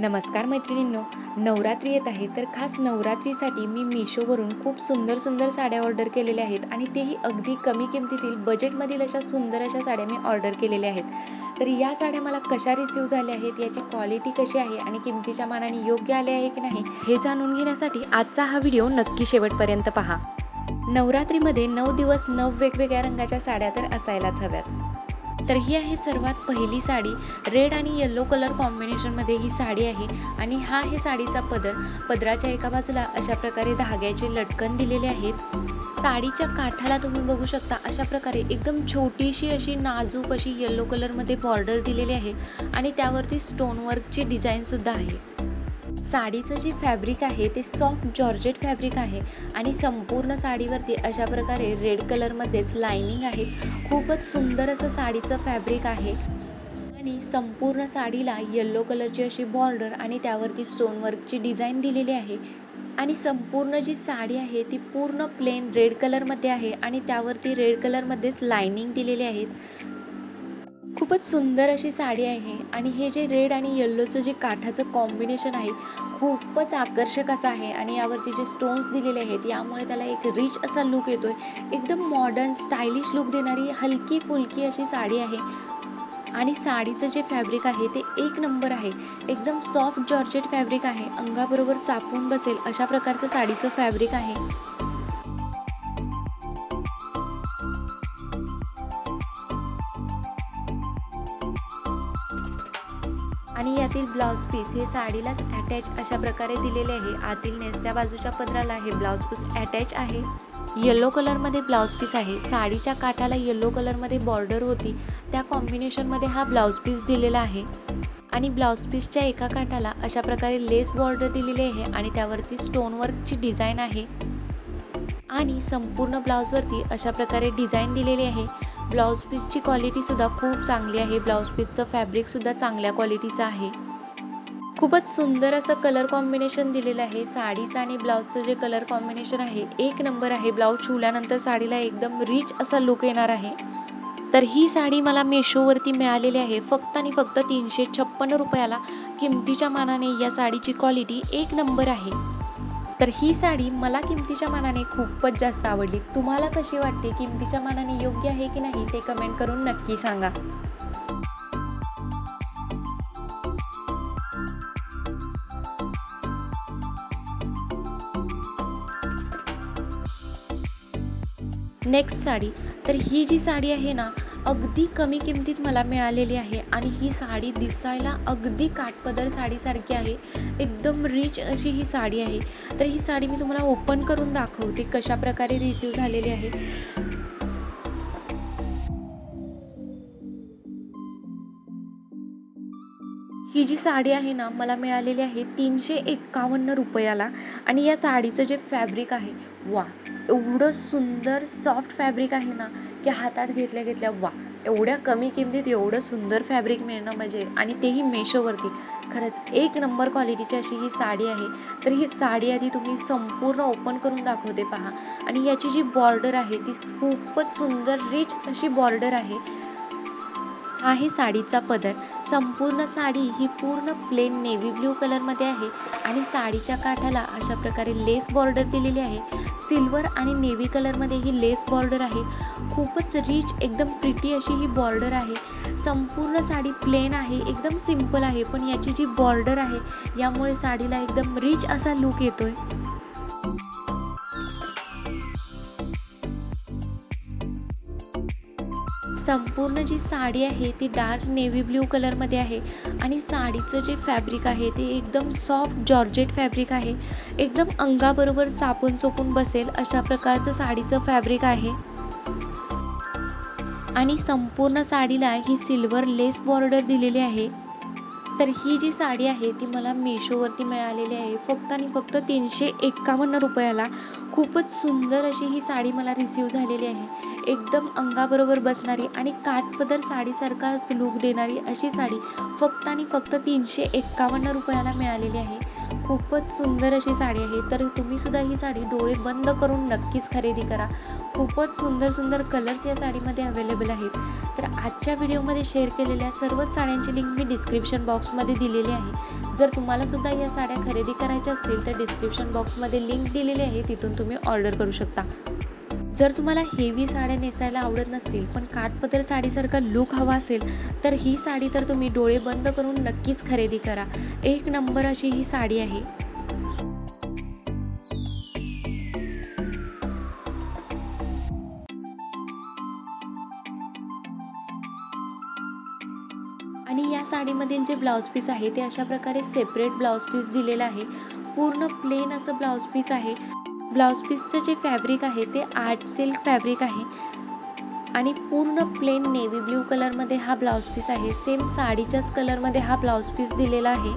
नमस्कार मैत्रिणींनो नवरात्री येत आहे तर खास नवरात्रीसाठी मी मिशोवरून खूप सुंदर सुंदर साड्या ऑर्डर केलेल्या आहेत आणि तेही अगदी कमी किमतीतील बजेटमधील अशा सुंदर अशा साड्या मी ऑर्डर केलेल्या आहेत. तर या साड्या मला कशा रिसीव झाल्या आहेत याची क्वालिटी कशी आहे आणि किमतीच्या मानाने योग्य आले आहे की नाही हे जाणून घेण्यासाठी आजचा हा व्हिडिओ नक्की शेवटपर्यंत पहा. नवरात्रीमध्ये नऊ दिवस नऊ वेगवेगळ्या रंगाच्या साड्या तर असायलाच हव्यात. तर ही आहे सर्वात पहिली साडी. रेड आणि येल्लो कलर कॉम्बिनेशनमध्ये ही साडी आहे. आणि हा आहे साडीचा पदर. पदराच्या एका बाजूला अशा प्रकारे धाग्याचे लटकन दिलेले आहेत. साडीच्या काठाला तुम्ही बघू शकता अशा प्रकारे एकदम छोटीशी अशी नाजूक अशी येल्लो कलरमध्ये बॉर्डर दिलेली आहे. आणि त्यावरती स्टोनवर्कची डिझाईनसुद्धा आहे. साडीचं जे फॅब्रिक आहे ते सॉफ्ट जॉर्जेट फॅब्रिक आहे आणि संपूर्ण साडीवरती अशा प्रकारे रेड कलरमध्येच लायनिंग आहे. खूपच सुंदर असं साडीचं फॅब्रिक आहे. आणि संपूर्ण साडीला येल्लो कलरची अशी बॉर्डर आणि त्यावरती स्टोनवर्कची डिझाईन दिलेली आहे. आणि संपूर्ण जी साडी आहे ती पूर्ण प्लेन रेड कलरमध्ये आहे आणि त्यावरती रेड कलरमध्येच लायनिंग दिलेली आहेत. खूपच सुंदर अशी साडी आहे आणि हे जे रेड आणि येल्लोचं जे काठाचं कॉम्बिनेशन आहे खूपच आकर्षक असं आहे आणि यावरती जे स्टोन्स दिलेले आहेत यामुळे त्याला एक रिच असा लुक आहे एकदम मॉडर्न स्टायलिश लुक देणारी हलकी फुलकी अशी साडी आहे. आणि साडीचं जे फॅब्रिक आहे ते एक नंबर आहे. एकदम सॉफ्ट जॉर्जेट फॅब्रिक आहे. अंगाबरोबर चापून बसेल अशा प्रकारचं साडीचं फॅब्रिक आहे. ब्लाऊज पीस हे साडीलाच अटॅच अशा प्रकारे दिलेले आहे. आतील नेसत्या बाजूच्या पदराला हे ब्लाऊज पीस अटॅच आहे. येलो कलरमध्ये ब्लाऊज पीस आहे. साडीच्या काठाला येलो कलरमध्ये बॉर्डर होती. त्या कॉम्बिनेशनमध्ये हा ब्लाऊज पीस दिलेला आहे. आणि ब्लाऊज पीसच्या एका काठाला अशा प्रकारे लेस बॉर्डर दिलेली आहे आणि त्यावरती स्टोनवर्कची डिझाईन आहे. आणि संपूर्ण ब्लाऊजवरती अशा प्रकारे डिझाईन दिलेली आहे. ब्लाऊज पीसची क्वालिटीसुद्धा खूप चांगली आहे. ब्लाऊज पीसचं फॅब्रिकसुद्धा चांगल्या क्वालिटीचं आहे. खूपच सुंदर असं कलर कॉम्बिनेशन दिलेलं आहे. साडीचं आणि ब्लाऊजचं जे कलर कॉम्बिनेशन आहे एक नंबर आहे. ब्लाऊज शिवल्यानंतर साडीला एकदम रिच असा लुक येणार आहे. तर ही साडी मला मेशोवरती मिळालेली आहे. फक्त आणि फक्त तीनशे छप्पन्न रुपयाला. किमतीच्या मानाने या साडीची क्वालिटी एक नंबर आहे. तर ही साडी मला किमतीच्या मानाने खूपच जास्त आवडली. तुम्हाला कशी वाटते? किमतीच्या मानाने योग्य आहे की नाही ते कमेंट करून नक्की सांगा. नेक्स्ट साडी तर ही जी साडी आहे ना अगदी कमी किमतीत मला मिळालेली आहे आणि ही साडी दिसायला अगदी काठपदर साडीसारखी आहे. एकदम रिच अशी ही साडी आहे. तर ही साडी मी तुम्हाला ओपन करून दाखवते कशा प्रकारे रिसीव झालेली आहे. ही जी साडी आहे ना मला मिळालेली आहे तीनशे एक्कावन्न रुपयाला. आणि या साडीचं जे फॅब्रिक आहे वा एवढं सुंदर सॉफ्ट फॅब्रिक आहे ना की हातात घेतल्या घेतल्या वा एवढ्या कमी किमतीत एवढं सुंदर फॅब्रिक मिळणं म्हणजे आणि तेही मेशोवरती. खरंच एक नंबर क्वालिटीची अशी ही साडी आहे. तर ही साडी आधी तुम्ही संपूर्ण ओपन करून दाखवते पहा. आणि याची जी बॉर्डर आहे ती खूपच सुंदर रिच अशी बॉर्डर आहे. आहे साडीचा पदर. संपूर्ण साडी ही पूर्ण प्लेन नेव्ही ब्ल्यू कलरमध्ये आहे आणि साडीच्या काठाला अशा प्रकारे लेस बॉर्डर दिलेली आहे. सिल्वर आणि नेव्ही कलरमध्ये ही लेस बॉर्डर आहे. खूपच रिच एकदम प्रिटी अशी ही बॉर्डर आहे. संपूर्ण साडी प्लेन आहे एकदम सिंपल आहे पण याची जी बॉर्डर आहे यामुळे साडीला एकदम रिच असा लुक आहे संपूर्ण जी साडी आहे ती डार्क नेव्ही ब्ल्यू कलरमध्ये आहे. आणि साडीचं जे फॅब्रिक आहे ते एकदम सॉफ्ट जॉर्जेट फॅब्रिक आहे. एकदम अंगाबरोबर चापून चोपून बसेल अशा प्रकारचं साडीचं फॅब्रिक आहे. आणि संपूर्ण साडीला ही सिल्वर लेस बॉर्डर दिलेली आहे. तर ही जी साडी आहे ती मला मेशोवरती मिळालेली आहे. फक्त आणि फक्त तीनशे एक्कावन्न रुपयाला खूपच सुंदर अशी ही साडी मला रिसीव झालेली आहे. एकदम अंगाबरोबर बसणारी आणि काठपदर साडीसारखाच लूक देणारी अशी साडी फक्त आणि फक्त तीनशे एक्कावन्न रुपयाला मिळालेली आहे. खूपच सुंदर अशी साडी आहे. तर तुम्हीसुद्धा ही साडी डोळे बंद करून नक्कीच खरेदी करा. खूपच सुंदर सुंदर कलर्स या साडीमध्ये अवेलेबल आहेत. तर आजच्या व्हिडिओमध्ये शेअर केलेल्या सर्वच साड्यांची लिंक मी डिस्क्रिप्शन बॉक्समध्ये दिलेली आहे. जर तुम्हालासुद्धा या साड्या खरेदी करायच्या असतील तर डिस्क्रिप्शन बॉक्समध्ये लिंक दिलेली आहे. तिथून तुम्ही ऑर्डर करू शकता. जर तुम्हाला हेवी साड्या नेसायला आवडत नसतील पण काठपदर साडीसारखा लुक हवा असेल तर ही साडी तर तुम्ही डोळे बंद करून नक्कीच खरेदी करा. एक नंबर अशी ही साडी आहे. आणि या साडीमधील जे ब्लाऊज पीस आहे ते अशा प्रकारे सेपरेट ब्लाऊज पीस दिलेलं आहे. पूर्ण प्लेन असं ब्लाऊज पीस आहे. ब्लाऊज पीसचं जे फॅब्रिक आहे ते आर्ट सिल्क फॅब्रिक आहे. आणि पूर्ण प्लेन नेव्ही ब्ल्यू कलरमध्ये हा ब्लाऊज पीस आहे. सेम साडीच्याच कलरमध्ये हा ब्लाऊज पीस दिलेला आहे.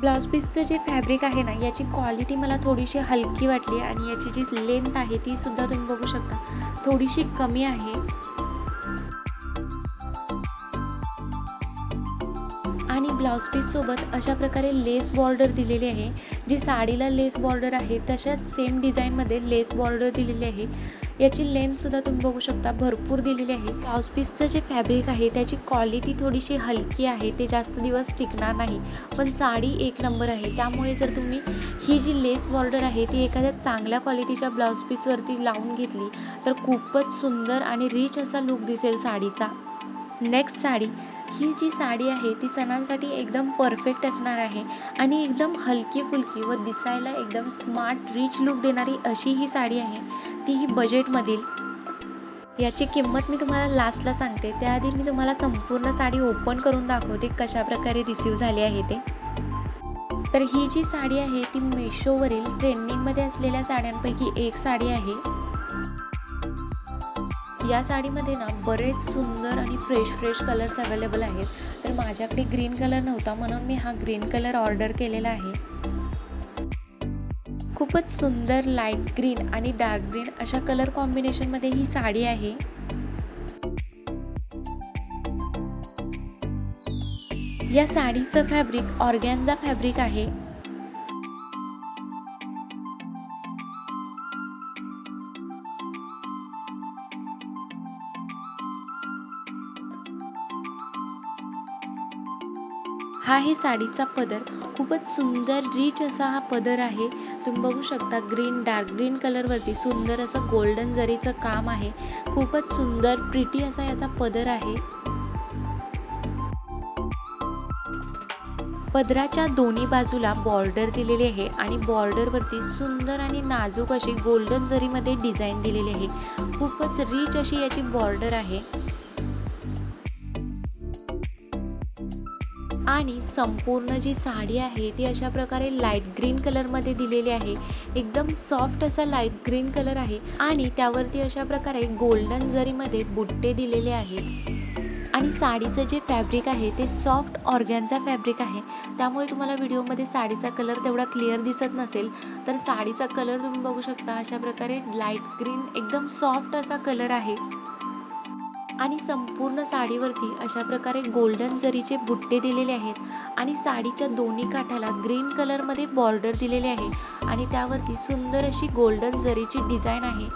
ब्लाऊज पीसचं जे फॅब्रिक आहे ना याची क्वालिटी मला थोडीशी हलकी वाटली आणि याची जी लेंथ आहे ती सुद्धा तुम्ही बघू शकता. थोडीशी कमी आहे. ब्लाऊज पीससोबत अशा प्रकारे लेस बॉर्डर दिलेली आहे. जी साडीला लेस बॉर्डर आहे तशाच सेम डिझाईनमध्ये लेस बॉर्डर दिलेली आहे. याची लेंथसुद्धा तुम्ही बघू शकता भरपूर दिलेली आहे. ब्लाऊज पीसचं जे फॅब्रिक आहे त्याची क्वालिटी थोडीशी हलकी आहे ते जास्त दिवस टिकणार नाही. पण साडी एक नंबर आहे. त्यामुळे जर तुम्ही ही जी लेस बॉर्डर आहे ती एखाद्या चांगल्या क्वालिटीच्या ब्लाऊज पीसवरती लावून घेतली तर खूपच सुंदर आणि रिच असा लुक दिसेल साडीचा. नेक्स्ट साडी ही जी साडी आहे ती सणांसाठी एकदम परफेक्ट असणार आहे. आणि एकदम हलकी फुलकी व दिसायला एकदम स्मार्ट रिच लुक देणारी अशी ही साडी आहे. ती ही बजेटमधील याची किंमत मी तुम्हाला लास्टला सांगते. त्याआधी मी तुम्हाला संपूर्ण साडी ओपन करून दाखवते कशा प्रकारे रिसीव झाली आहे ते. तर ही जी साडी आहे ती मेशोवरील ट्रेंडिंगमध्ये असलेल्या साड्यांपैकी एक साडी आहे. या साडीमध्ये ना बरेच सुंदर आणि फ्रेश फ्रेश कलर्स अवेलेबल आहेत. तर माझ्याकडे ग्रीन कलर नव्हता म्हणून मी हा ग्रीन कलर ऑर्डर केलेला आहे. खूपच सुंदर लाइट ग्रीन आणि डार्क ग्रीन अशा कलर कॉम्बिनेशनमध्ये ही साडी आहे. या साडीचं फॅब्रिक ऑर्गॅन्झा फॅब्रिक आहे. हा आहे साडीचा पदर. खूपच सुंदर रिच असा हा पदर आहे. तुम्ही बघू शकता ग्रीन डार्क ग्रीन कलरवरती सुंदर असं गोल्डन जरीचं काम आहे. खूपच सुंदर प्रिटी असा याचा पदर आहे. पदराच्या दोन्ही बाजूला बॉर्डर दिलेली आहे आणि बॉर्डरवरती सुंदर आणि नाजूक अशी गोल्डन जरीमध्ये डिझाईन दिलेली आहे. खूपच रिच अशी याची बॉर्डर आहे. आणि संपूर्ण जी साडी आहे ती अशा प्रकारे लाइट ग्रीन कलरमध्ये दिलेली आहे. एकदम सॉफ्ट असा लाइट ग्रीन कलर आहे आणि त्यावरती अशा प्रकारे गोल्डन जरीमध्ये बुट्टे दिलेले आहेत. आणि साडीचं जे फॅब्रिक आहे ते सॉफ्ट ऑर्गॅनचा फॅब्रिक आहे. त्यामुळे तुम्हाला व्हिडिओमध्ये साडीचा कलर तेवढा क्लिअर दिसत नसेल तर साडीचा कलर तुम्ही बघू शकता अशा प्रकारे लाइट ग्रीन एकदम सॉफ्ट असा कलर आहे. आणि संपूर्ण साडीवरती अशा प्रकारे गोल्डन जरीचे बुट्टे दिलेले आहेत आणि साडीच्या दोन्ही काठाला ग्रीन कलरमध्ये बॉर्डर दिलेले आहे आणि त्यावरती सुंदर अशी गोल्डन जरीची डिझाईन आहे.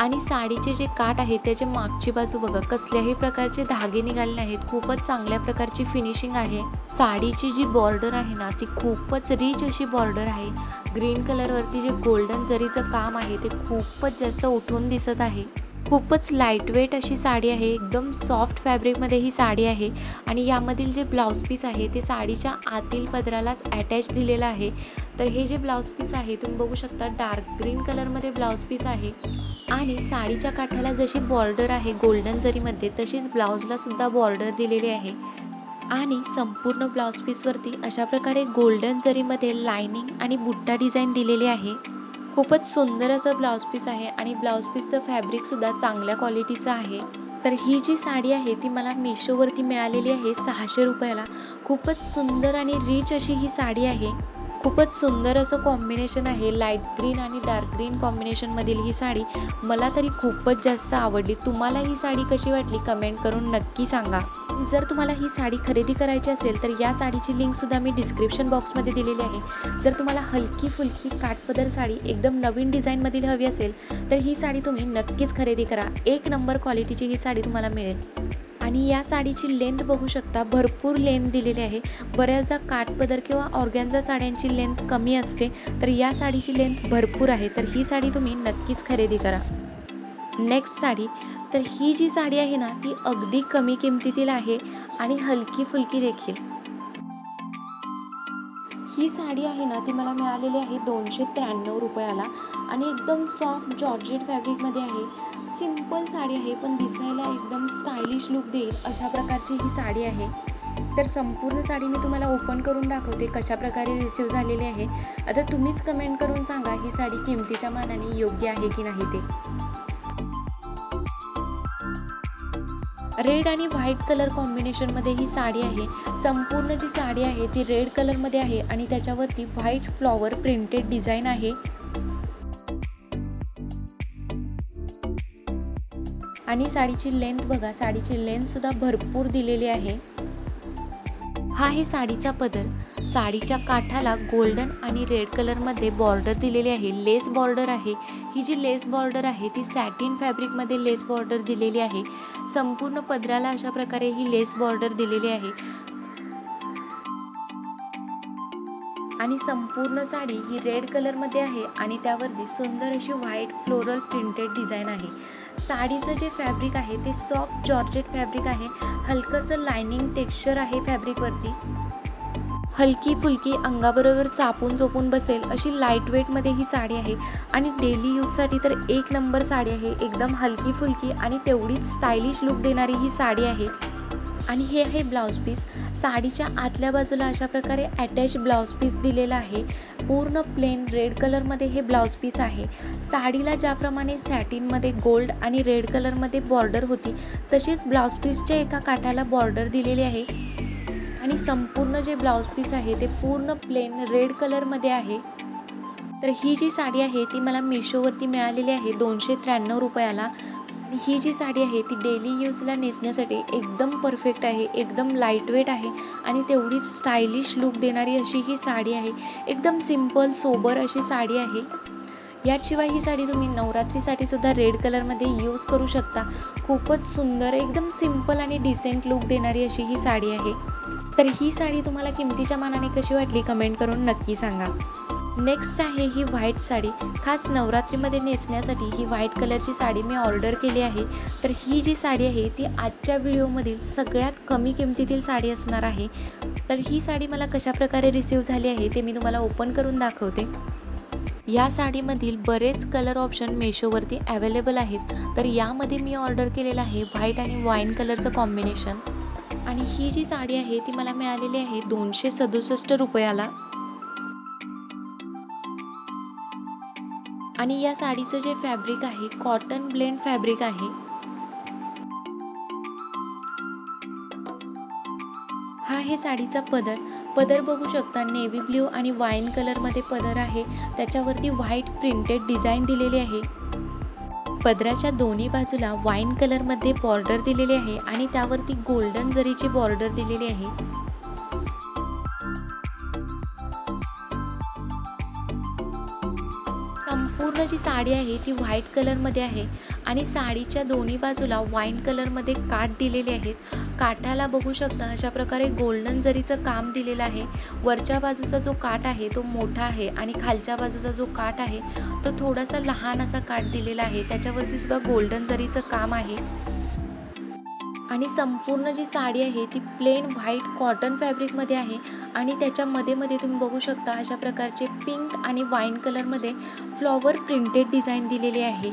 आणि साडीचे जे काठ आहे त्याचे मागची बाजू बघा कसल्याही प्रकारचे धागे निघाले नाहीत. खूपच चांगल्या प्रकारची फिनिशिंग आहे. साडीची जी बॉर्डर आहे ना ती खूपच रिच अशी बॉर्डर आहे. ग्रीन कलरवरती जे गोल्डन जरीचं काम आहे ते खूपच जास्त उठून दिसत आहे. खूपच लाईटवेट अशी साडी आहे. एकदम सॉफ्ट फॅब्रिकमध्ये ही साडी आहे. आणि यामधील जे ब्लाऊज पीस आहे ते साडीच्या आतील पदरालाच अटॅच दिलेलं आहे. तर हे जे ब्लाऊज पीस आहे तुम्ही बघू शकता डार्क ग्रीन कलरमध्ये ब्लाऊज पीस आहे. आणि साडीच्या काठाला जशी बॉर्डर आहे गोल्डन जरीमध्ये तशीच ब्लाऊजला सुद्धा बॉर्डर दिलेली आहे. आणि संपूर्ण ब्लाऊज पीसवरती अशा प्रकारे गोल्डन जरीमध्ये लायनिंग आणि बुट्टा डिझाईन दिलेली आहे. खूपच सुंदर असं ब्लाऊज पीस आहे आणि ब्लाऊज पीसचं फॅब्रिकसुद्धा चांगल्या क्वालिटीचं आहे. तर ही जी साडी आहे ती मला मिशोवरती मिळालेली आहे सहाशे रुपयाला. खूपच सुंदर आणि रिच अशी ही साडी आहे. खूपच सुंदर असं कॉम्बिनेशन आहे. लाइट ग्रीन आणि डार्क ग्रीन कॉम्बिनेशनमधील ही साडी मला तरी खूपच जास्त आवडली. तुम्हाला ही साडी कशी वाटली कमेंट करून नक्की सांगा. जर तुम्हाला ही साडी खरेदी करायची असेल तर या साडीची लिंकसुद्धा मी डिस्क्रिप्शन बॉक्समध्ये दिलेली आहे. जर तुम्हाला हलकी फुलकी काठपदर साडी एकदम नवीन डिझाईनमधील हवी असेल तर ही साडी तुम्ही नक्कीच खरेदी करा. एक नंबर क्वालिटीची ही साडी तुम्हाला मिळेल. आणि या साडीची लेंथ बघू शकता भरपूर लेंथ दिलेली आहे. बऱ्याचदा काठपदर किंवा ऑर्गॅन्झा साड्यांची लेंथ कमी असते तर या साडीची लेंथ भरपूर आहे. तर ही साडी तुम्ही नक्कीच खरेदी करा. नेक्स्ट साडी तर ही जी साडी आहे ना ती अगदी कमी किमतीतील आहे आणि हलकी फुलकी देखील. ही साडी आहे ना ती मला मिळालेली आहे दोनशे त्र्याण्णव रुपयाला आणि एकदम सॉफ्ट जॉर्जेट फॅब्रिकमध्ये आहे. सिंपल साडी आहे पण दिसायला एकदम स्टायलिश लुक देईल अशा प्रकारची ही साडी आहे. तर संपूर्ण साडी मी तुम्हाला ओपन करून दाखवते कशा प्रकारे रिसीव झालेली आहे. आता तुम्हीच कमेंट करून सांगा ही साडी किमतीच्या मानाने योग्य आहे की नाही ते. रेड आणि व्हाईट कलर कॉम्बिनेशनमध्ये ही साडी आहे. संपूर्ण जी साडी आहे ती रेड कलरमध्ये आहे आणि त्याच्यावरती व्हाईट फ्लॉवर प्रिंटेड डिझाईन आहे. आणि साडीची लेंथ बघा साडीची लेंथ सुद्धा भरपूर दिलेली आहे. हा आहे साडीचा पदर. साडीच्या काठाला गोल्डन आणि रेड कलरमध्ये बॉर्डर दिलेली आहे. लेस बॉर्डर आहे. ही जी लेस बॉर्डर आहे ती सॅटिन फॅब्रिकमध्ये लेस बॉर्डर दिलेली आहे. संपूर्ण पदराला अशा प्रकारे ही लेस बॉर्डर दिलेली आहे. आणि संपूर्ण साडी ही रेड कलरमध्ये आहे आणि त्यावरती सुंदर अशी व्हाईट फ्लोरल प्रिंटेड डिझाईन आहे. साडीचं जे फॅब्रिक आहे ते सॉफ्ट जॉर्जेट फॅब्रिक आहे. हलकंसं लायनिंग टेक्स्चर आहे फॅब्रिकवरती हलकी फुलकी अंगाबरोबर चापून चोपून बसेल अशी लाइट वेटमध्ये ही साडी आहे. आणि डेली यूजसाठी तर एक नंबर साडी आहे. एकदम हलकी फुलकी आणि तेवढीच स्टायलिश लुक देणारी ही साडी आहे. आणि हे आहे ब्लाऊज पीस साडीच्या आतल्या बाजूला अशा प्रकारे अटॅच ब्लाऊज पीस दिलेला आहे. पूर्ण प्लेन रेड कलरमध्ये हे ब्लाऊज पीस आहे. साडीला ज्याप्रमाणे सॅटिनमध्ये गोल्ड आणि रेड कलरमध्ये बॉर्डर होती तशीच ब्लाऊज पीसच्या एका काठाला बॉर्डर दिलेली आहे. आणि संपूर्ण जे ब्लाऊज पीस आहे ते पूर्ण प्लेन रेड कलरमध्ये आहे. तर ही जी साडी आहे ती मला मिशोवरती मिळालेली आहे दोनशे त्र्याण्णव रुपयाला. आणि ही जी साडी आहे ती डेली यूजला नेसण्यासाठी एकदम परफेक्ट आहे एकदम लाईटवेट आहे आणि तेवढीच स्टायलिश लुक देणारी अशी ही साडी आहे. एकदम सिंपल सोबर अशी साडी आहे. याशिवाय ही साडी तुम्ही नवरात्रीसाठी सुद्धा रेड कलरमध्ये यूज करू शकता. खूपच सुंदर एकदम सिंपल आणि डिसेंट लुक देणारी अशी ही साडी आहे. तर ही साडी तुम्हाला किमतीच्या मानाने कशी वाटली कमेंट करून नक्की सांगा. नेक्स्ट आहे ही व्हाईट साडी. खास नवरात्रीमध्ये नेसण्यासाठी ही व्हाईट कलरची साडी मी ऑर्डर केली आहे. तर ही जी साडी आहे ती आजच्या व्हिडिओमधील सगळ्यात कमी किमतीतील साडी असणार आहे. तर ही साडी मला कशा प्रकारे रिसीव झाली आहे ते मी तुम्हाला ओपन करून दाखवते. या साडीमधील बरेच कलर ऑप्शन मेशोवरती अवेलेबल आहेत. तर यामध्ये मी ऑर्डर केलेलं आहे व्हाईट आणि वाईन कलरचं कॉम्बिनेशन आणि ही जी साडी आहे ती मला मिळालेली आहे दोनशे सदुसष्ट रुपयाला. आणि या साडीचं जे फॅब्रिक आहे कॉटन ब्लेंड फॅब्रिक आहे हा हे साडीचा पदर. पदर बघू शकता नेव्ही ब्ल्यू आणि वाईन कलरमध्ये पदर आहे. त्याच्यावरती व्हाईट प्रिंटेड डिझाईन दिलेली आहे. पदराच्या दोन्ही बाजूला वाईन कलरमध्ये बॉर्डर दिलेली आहे आणि त्यावरती गोल्डन जरीची बॉर्डर दिलेली आहे. जी साडी आहे ती व्हाईट कलरमध्ये आहे आणि साडीच्या दोन्ही बाजूला वाईन कलरमध्ये काठ दिलेले आहेत. काठाला बघू शकता अशा प्रकारे गोल्डन जरीचं काम दिलेलं आहे. वरच्या बाजूचा जो काठ आहे तो मोठा आहे आणि खालच्या बाजूचा जो काठ आहे तो थोडासा लहान असा काठ दिलेला आहे. त्याच्यावरती सुद्धा गोल्डन जरीचं काम आहे. आणि संपूर्ण जी साडी आहे ती प्लेन व्हाईट कॉटन फॅब्रिकमध्ये आहे. आणि त्याच्यामध्ये मध्ये तुम्ही बघू शकता अशा प्रकारचे पिंक आणि वाईन कलरमध्ये फ्लॉवर प्रिंटेड डिझाईन दिलेली आहे.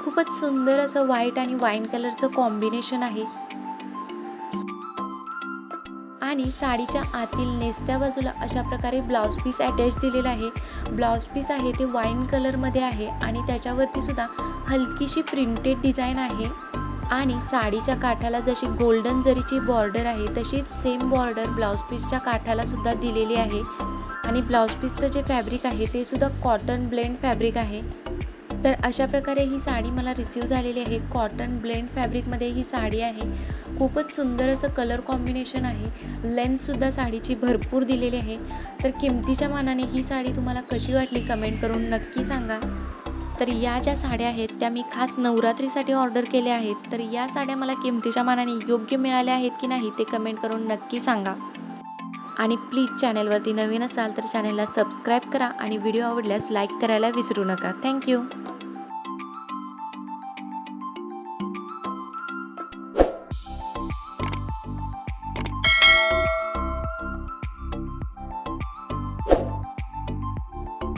खूपच सुंदर असं व्हाईट आणि वाईन कलरचं कॉम्बिनेशन आहे. आणि साडीच्या आतील नेसत्या बाजूला अशा प्रकारे ब्लाऊज पीस अटॅच दिलेलं आहे. ब्लाऊज पीस आहे ते वाईन कलरमध्ये आहे आणि त्याच्यावरती सुद्धा हलकीशी प्रिंटेड डिझाईन आहे. आणि साडीच्या काठाला जशी गोल्डन जरीची बॉर्डर आहे तशीच सेम बॉर्डर ब्लाऊज पीसच्या काठाला सुद्धा दिलेली आहे. आणि ब्लाऊज पीसचं जे फॅब्रिक आहे ते सुद्धा कॉटन ब्लेंड फॅब्रिक आहे. तर अशा प्रकारे ही साडी मला रिसीव झालेली आहे. कॉटन ब्लेंड फॅब्रिकमध्ये ही साडी आहे. खूपच सुंदर असं कलर कॉम्बिनेशन आहे. लेंथसुद्धा साडीची भरपूर दिलेली आहे. तर किमतीच्या मानाने ही साडी तुम्हाला कशी वाटली कमेंट करून नक्की सांगा. तर या ज्या साड्या आहेत त्या मी खास नवरात्रीसाठी ऑर्डर केल्या आहेत. तर या साड्या मला किमतीच्या मानाने योग्य मिळाल्या आहेत की नाही ते कमेंट करून नक्की सांगा. आणि प्लीज चॅनेलवरती नवीन असाल तर चॅनेलला सबस्क्राईब करा आणि व्हिडिओ आवडल्यास लाईक करायला विसरू नका. थँक्यू